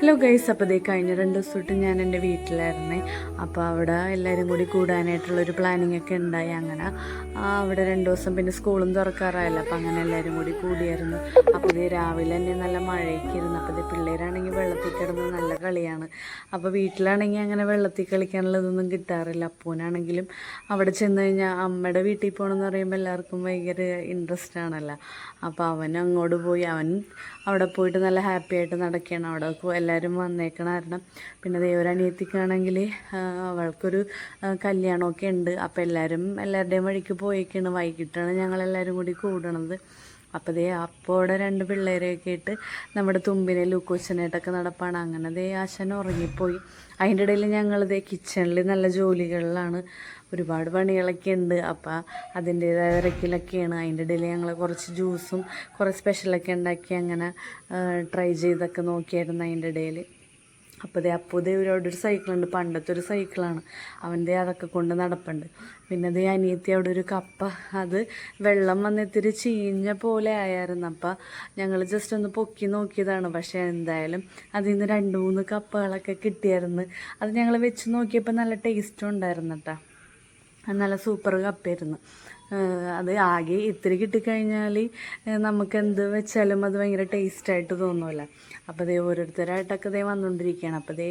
Hello guys അപ്പോൾ ദേ കഴിഞ്ഞ രണ്ട് ദിവസം തൊട്ട് ഞാൻ എന്റെ വീട്ടിലായിരുന്നേ. അപ്പോൾ അവിടെ എല്ലാവരും കൂടി കൂടാനായിട്ടുള്ളൊരു പ്ലാനിങ് ഒക്കെ ഉണ്ടായി അങ്ങനെ. അവിടെ രണ്ട് ദിവസം പിന്നെ സ്കൂളും തുറക്കാറായല്ലോ അപ്പോൾ അങ്ങനെ എല്ലാവരും കൂടി കൂടിയായിരുന്നു. അപ്പോൾ ദേ രാവിലെ തന്നെ നല്ല മഴയൊക്കെ ഇരുന്നു അപ്പോൾ ദേ പിള്ളേരാണെങ്കിൽ വെള്ളത്തിൽ കിടന്ന് നല്ല കളിയാണ്. അപ്പോൾ വീട്ടിലാണെങ്കിൽ അങ്ങനെ വെള്ളത്തിൽ കളിക്കാനുള്ളതൊന്നും കിട്ടാറില്ല. അപ്പൂനാണെങ്കിലും അവിടെ ചെന്ന് കഴിഞ്ഞാൽ അമ്മയുടെ വീട്ടിൽ പോകണമെന്ന് പറയുമ്പോൾ എല്ലാവർക്കും ഭയങ്കര ഇൻട്രസ്റ്റ് ആണല്ലോ. അപ്പോൾ അവൻ അങ്ങോട്ട് പോയി അവൻ അവിടെ പോയിട്ട് നല്ല ഹാപ്പി ആയിട്ട് നടക്കുകയാണ്. അവിടെ എല്ലാവരും വന്നേക്കണ കാരണം. പിന്നെ ദേവരനിയത്തിക്കാണെങ്കിൽ അവൾക്കൊരു കല്യാണമൊക്കെ ഉണ്ട്. അപ്പോൾ എല്ലാവരും എല്ലാവരുടെയും വഴിക്ക് പോയേക്കാണ്. വൈകിട്ടാണ് ഞങ്ങളെല്ലാവരും കൂടി കൂടണത്. അപ്പോൾ ദേ അപ്പോൾ അവിടെ രണ്ട് പിള്ളേരെയൊക്കെ ഇട്ട് നമ്മുടെ തുമ്പിനെ ലൂക്കോച്ചനായിട്ടൊക്കെ നടപ്പാണ്. അങ്ങനെ ദേ ആശാൻ ഉറങ്ങിപ്പോയി. അതിന്റെ ഇടയിൽ ഞങ്ങൾ ദേ കിച്ചണിൽ നല്ല ജോലികളിലാണ്. ഒരുപാട് പണികളൊക്കെ ഉണ്ട് അപ്പോൾ അതിന്റേതായ തിരക്കിലൊക്കെയാണ് അതിന്റെ ഇടയിൽ ഞങ്ങൾ കുറച്ച് ജ്യൂസും കുറേ സ്പെഷ്യലൊക്കെ ഉണ്ടാക്കി അങ്ങനെ ട്രൈ ചെയ്തൊക്കെ നോക്കിയായിരുന്നു അതിന്റെ ഇടയിൽ അപ്പോൾ ദേ അപ്പോൾ ദേ അവിടെ ഒരു സൈക്കിളുണ്ട്. പണ്ടത്തെ ഒരു സൈക്കിളാണ്. അവന്റെ അതൊക്കെ കൊണ്ട് നടപ്പുണ്ട്. പിന്നെ ദേ അനിയത്തി അവിടെ ഒരു കപ്പ. അത് വെള്ളം വന്നിത്തിരി ചീഞ്ഞ പോലെ ആയായിരുന്നു. അപ്പം ഞങ്ങൾ ജസ്റ്റ് ഒന്ന് പൊക്കി നോക്കിയതാണ്. പക്ഷേ എന്തായാലും അതിൽ നിന്ന് രണ്ട് മൂന്ന് കപ്പകളൊക്കെ കിട്ടിയായിരുന്നു. അത് ഞങ്ങൾ വെച്ച് നോക്കിയപ്പോൾ നല്ല ടേസ്റ്റും ഉണ്ടായിരുന്നു കേട്ടോ നല്ല സൂപ്പർ കപ്പായിരുന്നു. അത് ആകെ ഇത്തിരി കിട്ടിക്കഴിഞ്ഞാൽ നമുക്ക് എന്ത് വെച്ചാലും അത് ഭയങ്കര ടേസ്റ്റായിട്ട് തോന്നുമല്ല അപ്പോൾ ദേ ഓരോരുത്തരായിട്ടൊക്കെ ദേ വന്നുകൊണ്ടിരിക്കുകയാണ് അപ്പോൾ ദേ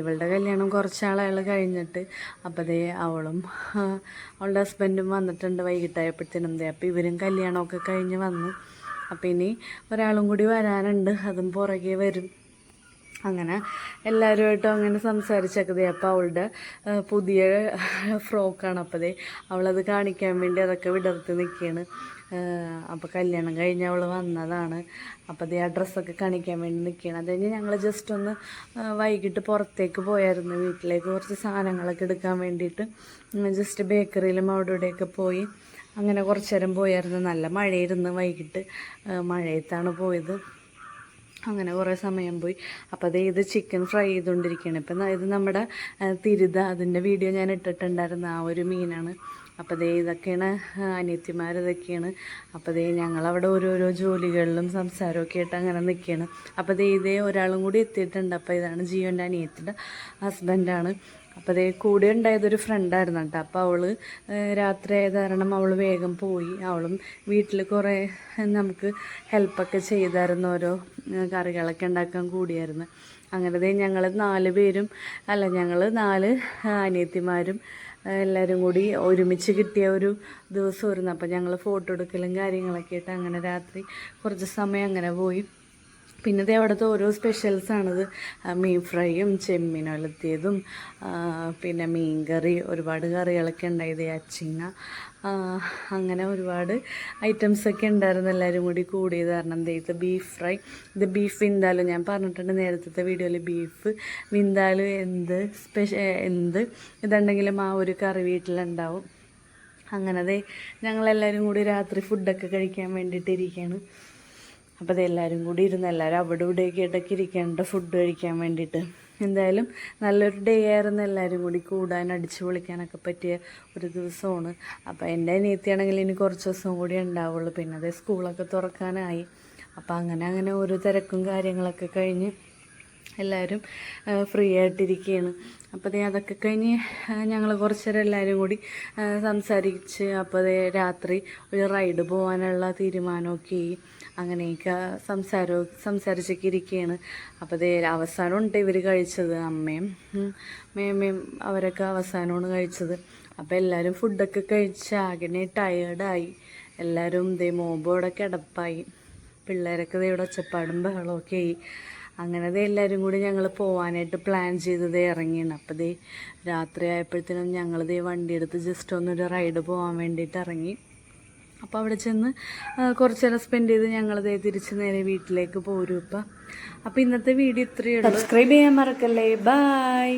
ഇവളുടെ കല്യാണം കുറച്ചാളയാൾ കഴിഞ്ഞിട്ട് അപ്പോൾ ദേ അവളും അവളുടെ ഹസ്ബൻഡും വന്നിട്ടുണ്ട് വൈകിട്ടായപ്പോഴത്തേനും ദേ. അപ്പോൾ ഇവരും കല്യാണമൊക്കെ കഴിഞ്ഞ് വന്നു. അപ്പോൾ ഇനി ഒരാളും കൂടി വരാനുണ്ട്. അതും പുറകെ വരും. അങ്ങനെ എല്ലാവരുമായിട്ടും അങ്ങനെ സംസാരിച്ചൊക്കെ അപ്പോൾ അവളുടെ പുതിയ ഫ്രോക്കാണ് അപ്പോൾ ദേ. അവളത് കാണിക്കാൻ വേണ്ടി അതൊക്കെ വിടർത്തി നിൽക്കുകയാണ് അപ്പോൾ കല്യാണം കഴിഞ്ഞ് അവൾ വന്നതാണ്. അപ്പോൾ അതേ ആ ഡ്രസ്സൊക്കെ കാണിക്കാൻ വേണ്ടി നിൽക്കുകയാണ് അത് കഴിഞ്ഞ് ഞങ്ങൾ ജസ്റ്റ് ഒന്ന് വൈകിട്ട് പുറത്തേക്ക് പോയായിരുന്നു വീട്ടിലേക്ക്. കുറച്ച് സാധനങ്ങളൊക്കെ എടുക്കാൻ വേണ്ടിയിട്ട് ജസ്റ്റ് ബേക്കറിയിലും അവിടെ ഇവിടെയൊക്കെ പോയി അങ്ങനെ കുറച്ച് നേരം പോയായിരുന്നു. നല്ല മഴയായിരുന്നു വൈകിട്ട്. മഴയത്താണ് പോയത്. അങ്ങനെ കുറേ സമയം പോയി. അപ്പോൾ അതേ ഇത് ചിക്കൻ ഫ്രൈ ചെയ്തുകൊണ്ടിരിക്കുകയാണ് ഇപ്പം ഇത് നമ്മുടെ തിരുത അതിന്റെ വീഡിയോ ഞാൻ ഇട്ടിട്ടുണ്ടായിരുന്നു ആ ഒരു മീനാണ്. അപ്പോൾ ദേ ഇതൊക്കെയാണ് അനിയത്തിമാർ ഇതൊക്കെയാണ്. അപ്പോൾ ദേ ഞങ്ങളവിടെ ഓരോരോ ജോലികളിലും സംസാരമൊക്കെ ആയിട്ട് അങ്ങനെ നിൽക്കുകയാണ് അപ്പോൾ ദേ ഇതേ ഒരാളും കൂടി എത്തിയിട്ടുണ്ട്. അപ്പോൾ ഇതാണ് ജിയോന്റെ അനിയത്തിന്റെ ഹസ്ബൻഡാണ് അപ്പോൾ അതേ കൂടെ ഉണ്ടായതൊരു ഫ്രണ്ടായിരുന്നു കേട്ടോ. അപ്പോൾ അവൾ രാത്രി ആയത് കാരണം അവൾ വേഗം പോയി. അവളും വീട്ടിൽ കുറേ നമുക്ക് ഹെൽപ്പൊക്കെ ചെയ്തായിരുന്നു ഓരോ കറികളൊക്കെ ഉണ്ടാക്കാൻ കൂടിയായിരുന്നു. അങ്ങനെ ഞങ്ങൾ നാല് പേരും അല്ല ഞങ്ങൾ നാല് അനിയത്തിമാരും എല്ലാവരും കൂടി ഒരുമിച്ച് കിട്ടിയ ഒരു ദിവസമായിരുന്നു. അപ്പോൾ ഞങ്ങൾ ഫോട്ടോ എടുക്കലും കാര്യങ്ങളൊക്കെ ആയിട്ട് അങ്ങനെ രാത്രി കുറച്ച് സമയം അങ്ങനെ പോയി. പിന്നെ ഇത് അവിടുത്തെ ഓരോ സ്പെഷ്യൽസാണിത് മീൻ ഫ്രൈയും ചെമ്മീൻ പിന്നെ മീൻ കറി ഒരുപാട് കറികളൊക്കെ ഉണ്ടായത് അച്ചിങ്ങ അങ്ങനെ ഒരുപാട് ഐറ്റംസൊക്കെ ഉണ്ടായിരുന്നു എല്ലാവരും കൂടി കൂടിയത് കാരണം ഇത് ബീഫ് ഫ്രൈ ഇത് ബീഫ് വിന്താലു ഞാൻ പറഞ്ഞിട്ടുണ്ട് നേരത്തെ വീഡിയോയിൽ ബീഫ് വിന്താലു എന്ത് സ്പെഷ്യൽ എന്ത് ഇതുണ്ടെങ്കിലും ആ ഒരു കറി വീട്ടിലുണ്ടാവും. അങ്ങനെ ഞങ്ങളെല്ലാവരും കൂടി രാത്രി ഫുഡൊക്കെ കഴിക്കാൻ വേണ്ടിയിട്ട് ഇരിക്കുകയാണ് അപ്പോൾ അത് എല്ലാവരും കൂടി ഇരുന്ന് എല്ലാവരും അവിടെ ഇവിടെയൊക്കെ ഇടയ്ക്ക് ഇരിക്കേണ്ട ഫുഡ് കഴിക്കാൻ വേണ്ടിയിട്ട്. എന്തായാലും നല്ലൊരു ഡേ ആയിരുന്നു എല്ലാവരും കൂടി കൂടാൻ അടിച്ചു പൊളിക്കാനൊക്കെ പറ്റിയ ഒരു ദിവസമാണ്. അപ്പോൾ എന്റെ അനിയത്തിയാണെങ്കിൽ ഇനി കുറച്ച് ദിവസം കൂടി ഉണ്ടാവുള്ളൂ. പിന്നെ അതേ സ്കൂളൊക്കെ തുറക്കാനായി. അപ്പോൾ അങ്ങനെ അങ്ങനെ ഓരോ തിരക്കും കാര്യങ്ങളൊക്കെ കഴിഞ്ഞ് എല്ലാവരും ഫ്രീ ആയിട്ടിരിക്കുകയാണ് അപ്പോൾ അതേ അതൊക്കെ കഴിഞ്ഞ് ഞങ്ങൾ കുറച്ച് നേരം എല്ലാവരും കൂടി സംസാരിച്ച് അപ്പോൾ അതേ രാത്രി ഒരു റൈഡ് പോകാനുള്ള തീരുമാനമൊക്കെ ആയി. അങ്ങനെയൊക്കെ സംസാരോ സംസാരിച്ചൊക്കെ ഇരിക്കുകയാണ് അപ്പോൾ ദേ അവസാനമുണ്ട് ഇവർ കഴിച്ചത് അമ്മയും മേമയും അവരൊക്കെ അവസാനമാണ് കഴിച്ചത്. അപ്പോൾ എല്ലാവരും ഫുഡൊക്കെ കഴിച്ച് ആകെ ടയേർഡായി എല്ലാവരും ഇതേ മോബോടെ കിടപ്പായി. പിള്ളേരൊക്കെ ഇവിടെ ഒച്ചപ്പാടും ബഹളമൊക്കെ ആയി. അങ്ങനെ ദേ എല്ലാവരും കൂടി ഞങ്ങൾ പോകാനായിട്ട് പ്ലാൻ ചെയ്തത് ഇറങ്ങിയാണ്. അപ്പോൾ ദേ രാത്രി ആയപ്പോഴത്തേനും ഞങ്ങൾ ദേ വണ്ടി എടുത്ത് ജസ്റ്റ് ഒന്നൊരു റൈഡ് പോകാൻ വേണ്ടിയിട്ട് ഇറങ്ങി. അപ്പോൾ അവിടെ ചെന്ന് കുറച്ച് നേരം സ്പെൻഡ് ചെയ്ത് ഞങ്ങൾ ദേ തിരിച്ച് നേരെ വീട്ടിലേക്ക് പോരും ഇപ്പം അപ്പോൾ ഇന്നത്തെ വീഡിയോ ഇത്രയേ ഉള്ളൂ. സബ്സ്ക്രൈബ് ചെയ്യാൻ മറക്കല്ലേ? ബായ്